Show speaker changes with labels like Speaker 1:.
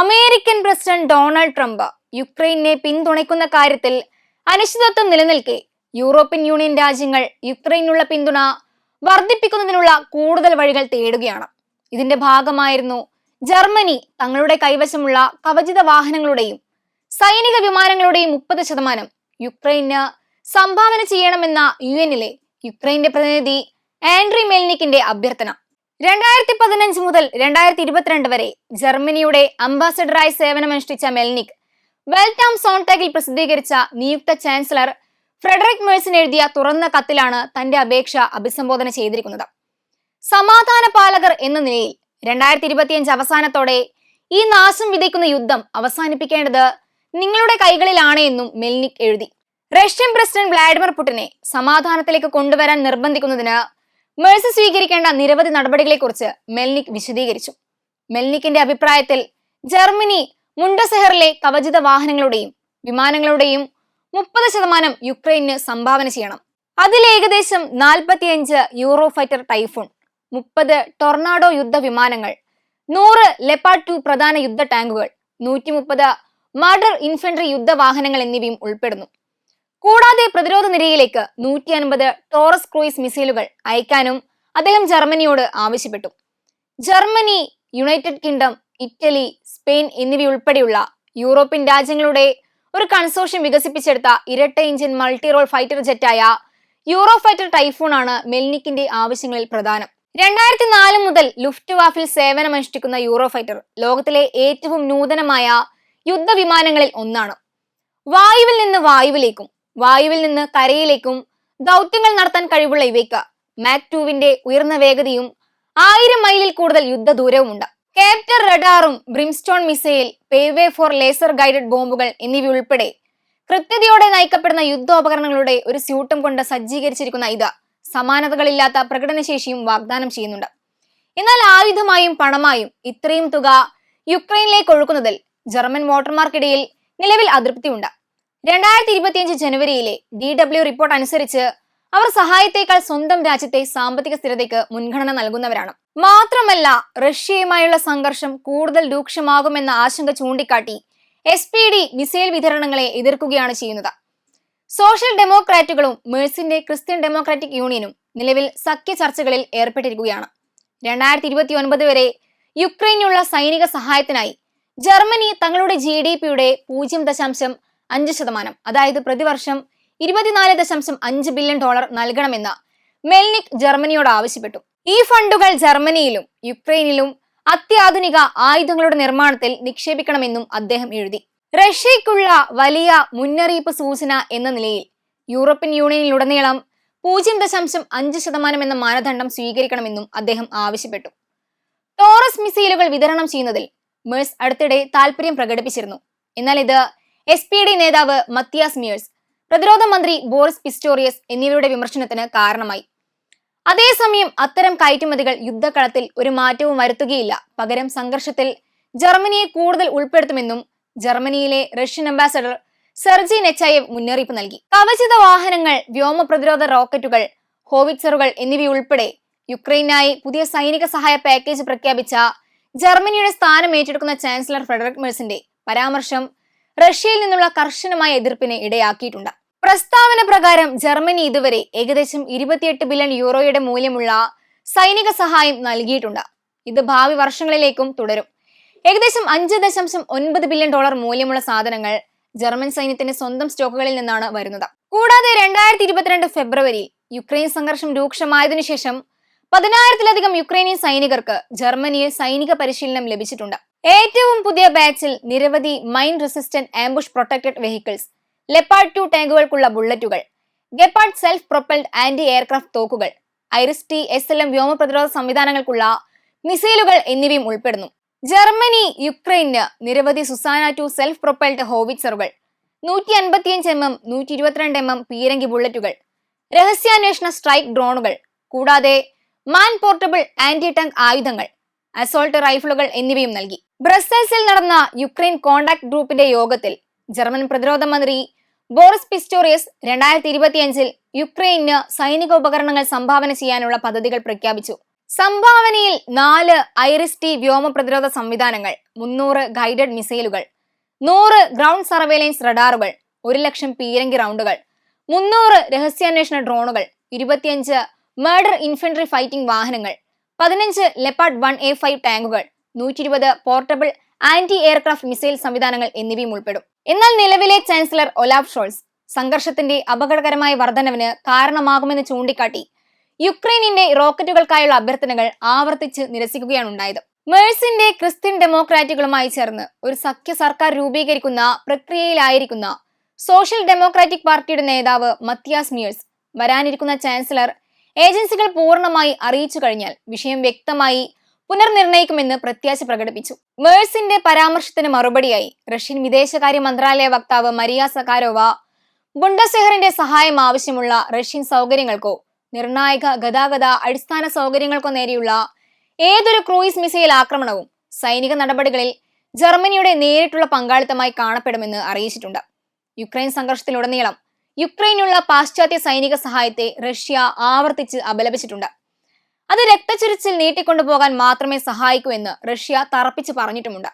Speaker 1: American president Donald Trump യുക്രൈനെ പിന്തുണയ്ക്കുന്ന കാര്യത്തിൽ അനിശ്ചിതത്വം നിലനിൽക്കെ. യൂറോപ്യൻ യൂണിയൻ രാജ്യങ്ങൾ യുക്രൈനുള്ള പിന്തുണ വർദ്ധിപ്പിക്കുന്നതിനുള്ള കൂടുതൽ വഴികൾ തേടുകയാണ്. ഇതിന്റെ ഭാഗമായിരുന്നു ജർമ്മനി തങ്ങളുടെ കൈവശമുള്ള കവചിത വാഹനങ്ങളുടെയും സൈനിക വിമാനങ്ങളുടെയും മുപ്പത് ശതമാനം യുക്രൈന് സംഭാവന ചെയ്യണമെന്ന യു എനിലെ യുക്രൈന്റെ പ്രതിനിധി ആൻഡ്രി മെൽനിക്കിന്റെ അഭ്യർത്ഥന. രണ്ടായിരത്തി പതിനഞ്ച് മുതൽ രണ്ടായിരത്തി ഇരുപത്തിരണ്ട് വരെ ജർമ്മനിയുടെ അംബാസഡറായി സേവനമനുഷ്ഠിച്ച മെൽനിക് വെൽറ്റാം സോൺടാഗിൽ പ്രസിദ്ധീകരിച്ച നിയുക്ത ചാൻസലർ ഫ്രെഡറിക് മേഴ്സിന് എഴുതിയ തുറന്ന കത്തിലാണ് തന്റെ അപേക്ഷ അഭിസംബോധന ചെയ്തിരിക്കുന്നത്. സമാധാന പാലകർ എന്ന നിലയിൽ രണ്ടായിരത്തി ഇരുപത്തിയഞ്ച് അവസാനത്തോടെ ഈ നാശം വിതയ്ക്കുന്ന യുദ്ധം അവസാനിപ്പിക്കേണ്ടത് നിങ്ങളുടെ കൈകളിലാണ് എന്നും മെൽനിക് എഴുതി. റഷ്യൻ പ്രസിഡന്റ് വ്ളാഡിമിർ പുടിനെ സമാധാനത്തിലേക്ക് കൊണ്ടുവരാൻ നിർബന്ധിക്കുന്നതിന് മേഴ്സി സ്വീകരിക്കേണ്ട നിരവധി നടപടികളെക്കുറിച്ച് മെൽനിക് വിശദീകരിച്ചു. മെൽനിക്കിന്റെ അഭിപ്രായത്തിൽ ജർമ്മനി മുണ്ടസെഹറിലെ കവചിത വാഹനങ്ങളുടെയും വിമാനങ്ങളുടെയും മുപ്പത് ശതമാനം യുക്രൈന് സംഭാവന ചെയ്യണം. അതിൽ ഏകദേശം നാൽപ്പത്തിയഞ്ച് യൂറോ ഫൈറ്റർ ടൈഫോൺ മുപ്പത് ടൊർണാഡോ യുദ്ധ വിമാനങ്ങൾ നൂറ് ലെപ്പാഡ് ടു പ്രധാന യുദ്ധ ടാങ്കുകൾ നൂറ്റി മുപ്പത് മർഡർ ഇൻഫൻട്രി യുദ്ധ വാഹനങ്ങൾ എന്നിവയും ഉൾപ്പെടുന്നു. കൂടാതെ പ്രതിരോധ നിരയിലേക്ക് നൂറ്റി അൻപത് ടോറസ് ക്രൂയിസ് മിസൈലുകൾ അയക്കാനും അദ്ദേഹം ജർമ്മനിയോട് ആവശ്യപ്പെട്ടു. Germany United Kingdom Italy Spain എന്നിവയുൾപ്പെടെയുള്ള യൂറോപ്യൻ രാജ്യങ്ങളുടെ ഒരു കൺസോഷ്യം വികസിപ്പിച്ചെടുത്ത ഇരട്ട എഞ്ചിൻ മൾട്ടി റോൾ ഫൈറ്റർ ജെറ്റായ യൂറോ ഫൈറ്റർ ടൈഫോൺ ആണ് മെൽനിക്കിന്റെ ആവശ്യങ്ങളിൽ പ്രധാനം. രണ്ടായിരത്തി നാല് മുതൽ ലുഫ്റ്റ് വാഫിൽ സേവനമനുഷ്ഠിക്കുന്ന യൂറോ ഫൈറ്റർ ലോകത്തിലെ ഏറ്റവും നൂതനമായ യുദ്ധവിമാനങ്ങളിൽ ഒന്നാണ്. വായുവിൽ നിന്ന് വായുവിലേക്കും വായുവിൽ നിന്ന് കരയിലേക്കും ദൗത്യങ്ങൾ നടത്താൻ കഴിവുള്ള ഇവയ്ക്ക് മാക് ടുവിന്റെ ഉയർന്ന വേഗതയും ആയിരം മൈലിൽ കൂടുതൽ യുദ്ധ യുദ്ധദൂരവുമുണ്ട്. Captor റഡാറും Brimstone missile Paveway four laser guided ബോംബുകൾ എന്നിവയുൾപ്പെടെ കൃത്യതയോടെ നയിക്കപ്പെടുന്ന യുദ്ധോപകരണങ്ങളുടെ ഒരു സ്യൂട്ടും കൊണ്ട് സജ്ജീകരിച്ചിരിക്കുന്ന ഇത് സമാനതകളില്ലാത്ത പ്രകടനശേഷിയും വാഗ്ദാനം ചെയ്യുന്നുണ്ട്. എന്നാൽ ആയുധമായും പണമായും ഇത്രയും തുക യുക്രൈനിലേക്ക് ഒഴുക്കുന്നതിൽ ജർമ്മൻ വോട്ടർമാർക്കിടയിൽ നിലവിൽ അതൃപ്തിയുണ്ട്. രണ്ടായിരത്തി ഇരുപത്തിയഞ്ച് ജനുവരിയിലെ ഡി ഡബ്ല്യു റിപ്പോർട്ട് അനുസരിച്ച് അവർ സഹായത്തേക്കാൾ സ്വന്തം രാജ്യത്തെ സാമ്പത്തിക സ്ഥിരതയ്ക്ക് മുൻഗണന നൽകുന്നവരാണ്. മാത്രമല്ല റഷ്യയുമായുള്ള സംഘർഷം കൂടുതൽ രൂക്ഷമാകുമെന്ന ആശങ്ക ചൂണ്ടിക്കാട്ടി എസ് പി ഡി മിസൈൽ വിതരണങ്ങളെ എതിർക്കുകയാണ് ചെയ്യുന്നത്. സോഷ്യൽ ഡെമോക്രാറ്റുകളും മേഴ്സിന്റെ ക്രിസ്ത്യൻ ഡെമോക്രാറ്റിക് യൂണിയനും നിലവിൽ സഖ്യ ചർച്ചകളിൽ ഏർപ്പെട്ടിരിക്കുകയാണ്. രണ്ടായിരത്തി ഇരുപത്തി ഒൻപത് വരെ യുക്രൈനുള്ള സൈനിക സഹായത്തിനായി ജർമ്മനി തങ്ങളുടെ ജി ഡി പിയുടെ പൂജ്യം ദശാംശം അഞ്ച് ശതമാനം. അതായത് പ്രതിവർഷം ഇരുപത്തിനാല് ദശാംശം അഞ്ച് ബില്യൺ ഡോളർ നൽകണമെന്ന് മെൽനിക് ജർമ്മനിയോട് ആവശ്യപ്പെട്ടു. ഈ ഫണ്ടുകൾ ജർമ്മനിയിലും യുക്രൈനിലും അത്യാധുനിക ആയുധങ്ങളുടെ നിർമ്മാണത്തിൽ നിക്ഷേപിക്കണമെന്നും അദ്ദേഹം എഴുതി. റഷ്യയ്ക്കുള്ള വലിയ മുന്നറിയിപ്പ് സൂചന എന്ന നിലയിൽ യൂറോപ്യൻ യൂണിയനിലുടനീളം പൂജ്യം ദശാംശം അഞ്ച് ശതമാനം എന്ന മാനദണ്ഡം സ്വീകരിക്കണമെന്നും അദ്ദേഹം ആവശ്യപ്പെട്ടു. ടോറസ് മിസൈലുകൾ വിതരണം ചെയ്യുന്നതിൽ മേഴ്സ് അടുത്തിടെ താൽപര്യം പ്രകടിപ്പിച്ചിരുന്നു. എന്നാൽ ഇത് എസ് പി ഡി നേതാവ് മത്തിയാസ് മിയേഴ്സ് പ്രതിരോധ മന്ത്രി ബോറിസ് പിസ്റ്റോറിയസ് എന്നിവരുടെ വിമർശനത്തിന് കാരണമായി. അതേസമയം അത്തരം കയറ്റുമതികൾ യുദ്ധക്കളത്തിൽ ഒരു മാറ്റവും വരുത്തുകയില്ല. പകരം സംഘർഷത്തിൽ ജർമ്മനിയെ കൂടുതൽ ഉൾപ്പെടുത്തുമെന്നും ജർമ്മനിയിലെ റഷ്യൻ അംബാസഡർ സെർജി നെച്ചായേവ് മുന്നറിയിപ്പ് നൽകി. കവചിത വാഹനങ്ങൾ വ്യോമ പ്രതിരോധ റോക്കറ്റുകൾ ഹോവിറ്റ്സറുകൾ എന്നിവയുൾപ്പെടെ യുക്രൈനായി പുതിയ സൈനിക സഹായ പാക്കേജ് പ്രഖ്യാപിച്ച ജർമ്മനിയുടെ സ്ഥാനം ഏറ്റെടുക്കുന്ന ചാൻസലർ ഫ്രെഡറിക് മെഴ്സിന്റെ പരാമർശം റഷ്യയിൽ നിന്നുള്ള കർശനമായ എതിർപ്പിന് ഇടയാക്കിയിട്ടുണ്ട്. പ്രസ്താവന പ്രകാരം ജർമ്മനി ഇതുവരെ ഏകദേശം ഇരുപത്തിയെട്ട് ബില്യൺ യൂറോയുടെ മൂല്യമുള്ള സൈനിക സഹായം നൽകിയിട്ടുണ്ട്. ഇത് ഭാവി വർഷങ്ങളിലേക്കും തുടരും. ഏകദേശം അഞ്ച് ദശാംശം ഒൻപത് ബില്യൺ ഡോളർ മൂല്യമുള്ള സാധനങ്ങൾ ജർമ്മൻ സൈന്യത്തിന്റെ സ്വന്തം സ്റ്റോക്കുകളിൽ നിന്നാണ് വരുന്നത്. കൂടാതെ രണ്ടായിരത്തി ഇരുപത്തിരണ്ട് ഫെബ്രുവരിയിൽ യുക്രൈൻ സംഘർഷം രൂക്ഷമായതിനു ശേഷം പതിനായിരത്തിലധികം യുക്രൈനിയൻ സൈനികർക്ക് ജർമ്മനിയിൽ സൈനിക പരിശീലനം ലഭിച്ചിട്ടുണ്ട്. ഏറ്റവും പുതിയ ബാച്ചിൽ നിരവധി mine resistant ambush protected vehicles Leopard two ടാങ്കുകൾക്കുള്ള ബുള്ളറ്റുകൾ Gepard self propelled anti aircraft തോക്കുകൾ IRIS T S L M വ്യോമ പ്രതിരോധ സംവിധാനങ്ങൾക്കുള്ള മിസൈലുകൾ എന്നിവയും ഉൾപ്പെടുന്നു. ജർമ്മനി യുക്രൈന് നിരവധി സുസാന ടു സെൽഫ് പ്രൊപ്പൽഡ് ഹോവിറ്റ്സറുകൾ നൂറ്റി അൻപത്തിയഞ്ച് എം എം നൂറ്റി ഇരുപത്തിരണ്ട് എം എം പീരങ്കി ബുള്ളറ്റുകൾ രഹസ്യാന്വേഷണ സ്ട്രൈക്ക് ഡ്രോണുകൾ കൂടാതെ മാൻ പോർട്ടബിൾ ആന്റി ടാങ്ക് ആയുധങ്ങൾ അസോൾട്ട് റൈഫിളുകൾ എന്നിവയും നൽകി. ബ്രസൽസിൽ നടന്ന യുക്രൈൻ കോണ്ടാക്ട് ഗ്രൂപ്പിന്റെ യോഗത്തിൽ ജർമ്മൻ പ്രതിരോധ മന്ത്രി ബോറിസ് പിസ്റ്റോറിയസ് രണ്ടായിരത്തി ഇരുപത്തിയഞ്ചിൽ യുക്രൈന് സൈനിക ഉപകരണങ്ങൾ സംഭാവന ചെയ്യാനുള്ള പദ്ധതികൾ പ്രഖ്യാപിച്ചു. സംഭാവനയിൽ നാല് ഐറിസ് ടി വ്യോമ പ്രതിരോധ സംവിധാനങ്ങൾ മുന്നൂറ് ഗൈഡഡ് മിസൈലുകൾ നൂറ് ഗ്രൗണ്ട് സർവേലൻസ് റഡാറുകൾ ഒരു ലക്ഷം പീരങ്കി റൗണ്ടുകൾ മുന്നൂറ് രഹസ്യാന്വേഷണ ഡ്രോണുകൾ ഇരുപത്തിയഞ്ച് മർഡർ ഇൻഫെൻട്രി ഫൈറ്റിംഗ് വാഹനങ്ങൾ പതിനഞ്ച് ലെപ്പാർഡ് വൺ എ ഫൈവ് ടാങ്കുകൾ നൂറ്റി ഇരുപത് പോർട്ടബിൾ ആന്റി എയർക്രാഫ്റ്റ് മിസൈൽ സംവിധാനങ്ങൾ എന്നിവയും ഉൾപ്പെടും. എന്നാൽ നിലവിലെ ചാൻസലർ ഒലാഫ് ഷോൾസ് സംഘർഷത്തിന്റെ അപകടകരമായ വർധനവിന് കാരണമാകുമെന്ന് ചൂണ്ടിക്കാട്ടി യുക്രൈനിന്റെ റോക്കറ്റുകൾക്കായുള്ള അഭ്യർത്ഥനകൾ ആവർത്തിച്ച് നിരസിക്കുകയാണ് ഉണ്ടായത്. മേഴ്സിന്റെ ക്രിസ്ത്യൻ ഡെമോക്രാറ്റുകളുമായി ചേർന്ന് ഒരു സഖ്യ സർക്കാർ രൂപീകരിക്കുന്ന പ്രക്രിയയിലായിരിക്കുന്ന സോഷ്യൽ ഡെമോക്രാറ്റിക് പാർട്ടിയുടെ നേതാവ് മത്തിയാസ് മിയേഴ്സ് വരാനിരിക്കുന്ന ചാൻസലർ ഏജൻസികൾ പൂർണമായി അറിയിച്ചു കഴിഞ്ഞാൽ വിഷയം വ്യക്തമായി പുനർനിർണയിക്കുമെന്ന് പ്രത്യാശ പ്രകടിപ്പിച്ചു. മേഴ്സിന്റെ പരാമർശത്തിന് മറുപടിയായി റഷ്യൻ വിദേശകാര്യ മന്ത്രാലയ വക്താവ് മരിയ സകാരോവ ബുണ്ടസെഹറിന്റെ സഹായം ആവശ്യമുള്ള റഷ്യൻ സൗകര്യങ്ങൾക്കോ നിർണായക ഗതാഗത അടിസ്ഥാന സൗകര്യങ്ങൾക്കോ നേരെയുള്ള ഏതൊരു ക്രൂയിസ് മിസൈൽ ആക്രമണവും സൈനിക നടപടികളിൽ ജർമ്മനിയുടെ നേരിട്ടുള്ള പങ്കാളിത്തമായി കാണപ്പെടുമെന്ന് അറിയിച്ചിട്ടുണ്ട്. യുക്രൈൻ സംഘർഷത്തിലുടനീളം യുക്രൈനുള്ള പാശ്ചാത്യ സൈനിക സഹായത്തെ റഷ്യ ആവർത്തിച്ച് അപലപിച്ചിട്ടുണ്ട്. അത് രക്തച്ചൊരിച്ചിൽ നീട്ടിക്കൊണ്ടുപോകാൻ മാത്രമേ സഹായിക്കൂ എന്ന് റഷ്യ തറപ്പിച്ച് പറഞ്ഞിട്ടുമുണ്ട്.